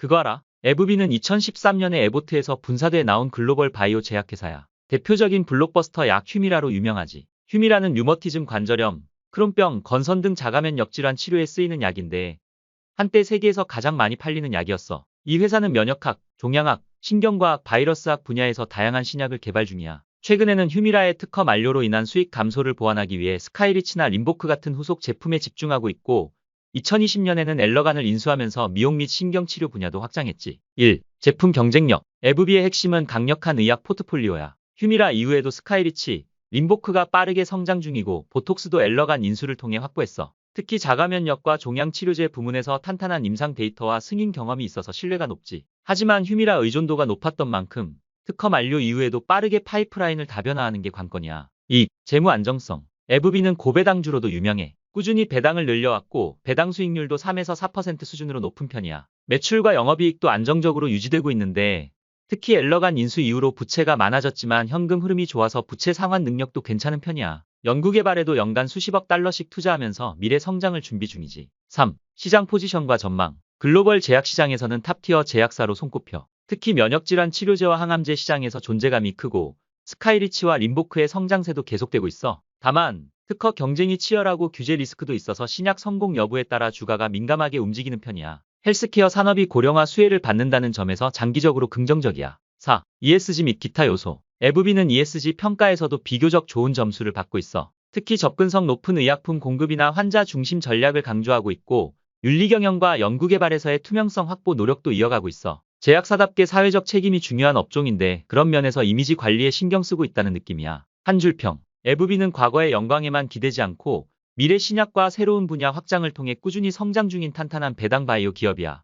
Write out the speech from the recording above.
그거 알아? 에브비는 2013년에 에보트에서 분사돼 나온 글로벌 바이오 제약회사야. 대표적인 블록버스터 약 휴미라로 유명하지. 휴미라는 류머티즘 관절염, 크론병, 건선 등 자가면역 질환 치료에 쓰이는 약인데 한때 세계에서 가장 많이 팔리는 약이었어. 이 회사는 면역학, 종양학, 신경과학, 바이러스학 분야에서 다양한 신약을 개발 중이야. 최근에는 휴미라의 특허 만료로 인한 수익 감소를 보완하기 위해 스카이리치나 림보크 같은 후속 제품에 집중하고 있고 2020년에는 엘러간을 인수하면서 미용 및 신경치료 분야도 확장했지. 1. 제품 경쟁력. 에브비의 핵심은 강력한 의약 포트폴리오야. 휴미라 이후에도 스카이리치, 림보크가 빠르게 성장 중이고 보톡스도 엘러간 인수를 통해 확보했어. 특히 자가면역과 종양치료제 부문에서 탄탄한 임상 데이터와 승인 경험이 있어서 신뢰가 높지. 하지만 휴미라 의존도가 높았던 만큼 특허 만료 이후에도 빠르게 파이프라인을 다변화하는 게 관건이야. 2. 재무 안정성. 에브비는 고배당주로도 유명해. 꾸준히 배당을 늘려왔고 배당 수익률도 3에서 4% 수준으로 높은 편이야. 매출과 영업이익도 안정적으로 유지되고 있는데 특히 엘러간 인수 이후로 부채가 많아졌지만 현금 흐름이 좋아서 부채 상환 능력도 괜찮은 편이야. 연구개발에도 연간 수십억 달러씩 투자하면서 미래 성장을 준비 중이지. 3. 시장 포지션과 전망. 글로벌 제약 시장에서는 탑티어 제약사로 손꼽혀. 특히 면역질환 치료제와 항암제 시장에서 존재감이 크고 스카이리치와 림보크의 성장세도 계속되고 있어. 다만 특허 경쟁이 치열하고 규제 리스크도 있어서 신약 성공 여부에 따라 주가가 민감하게 움직이는 편이야. 헬스케어 산업이 고령화 수혜를 받는다는 점에서 장기적으로 긍정적이야. 4. ESG 및 기타 요소. 에브비는 ESG 평가에서도 비교적 좋은 점수를 받고 있어. 특히 접근성 높은 의약품 공급이나 환자 중심 전략을 강조하고 있고 윤리경영과 연구개발에서의 투명성 확보 노력도 이어가고 있어. 제약사답게 사회적 책임이 중요한 업종인데 그런 면에서 이미지 관리에 신경 쓰고 있다는 느낌이야. 한 줄평. 에브비는 과거의 영광에만 기대지 않고 미래 신약과 새로운 분야 확장을 통해 꾸준히 성장 중인 탄탄한 배당 바이오 기업이야.